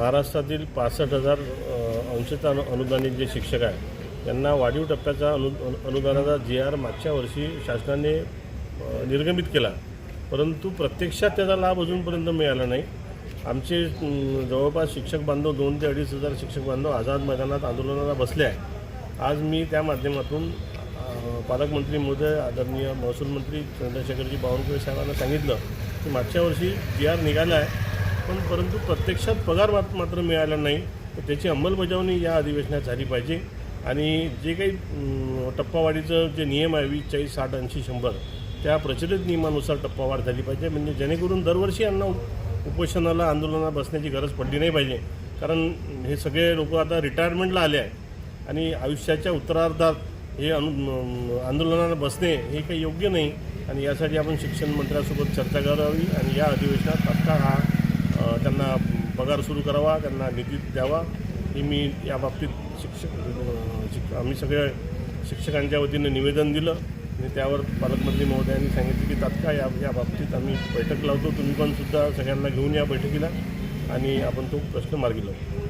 महाराष्ट्रातील पासष्ट हजार अंशतः अनु अनुदानित जे शिक्षक आहेत त्यांना वाढीव टप्प्याचा अनु अनुदानाचा जी आर मागच्या वर्षी शासनाने निर्गमित केला. परंतु प्रत्यक्षात त्याचा लाभ अजूनपर्यंत मिळाला नाही. आमचे जवळपास शिक्षक बांधव दोन ते अडीच हजार शिक्षक बांधव आझाद मैदानात आंदोलनाला बसले आहे आज मी त्या माध्यमातून पालकमंत्री महोदय आदरणीय महसूल मंत्री चंद्रशेखरजी बावनकुळे साहेबांना सांगितलं की मागच्या वर्षी जी आर निघाला आहे. पण परंतु प्रत्यक्षात पगार मात्र मिळाला नाही. तर त्याची अंमलबजावणी या अधिवेशनात झाली पाहिजे. आणि जे काही टप्पावाढीचं जे नियम आहे वीस चाळीस साठ ऐंशी शंभर त्या प्रचलित नियमानुसार टप्पावाढ झाली पाहिजे. म्हणजे जेणेकरून दरवर्षी यांना उपोषणाला आंदोलनाला बसण्याची गरज पडली नाही पाहिजे. कारण हे सगळे लोक आता रिटायरमेंटला आले आहे आणि आयुष्याच्या उत्तरार्धात हे अनु आंदोलनाला बसणे हे काही योग्य नाही. आणि यासाठी आपण शिक्षण मंत्र्यासोबत चर्चा करावी. आणि या अधिवेशनात तात्काळ हा पगार सुरू करावा त्यांना निधी द्यावा. ही मी या बाबतीत शिक्षक शिक आम्ही सगळ्या शिक्षकांच्या वतीनं निवेदन दिलं. आणि त्यावर पालकमंत्री महोदयांनी सांगितलं की तात्काळ या या बाबतीत आम्ही बैठक लावतो. तुम्ही पण सुद्धा सगळ्यांना घेऊन या बैठकीला. आणि आपण तो प्रश्न मार्गी लावतो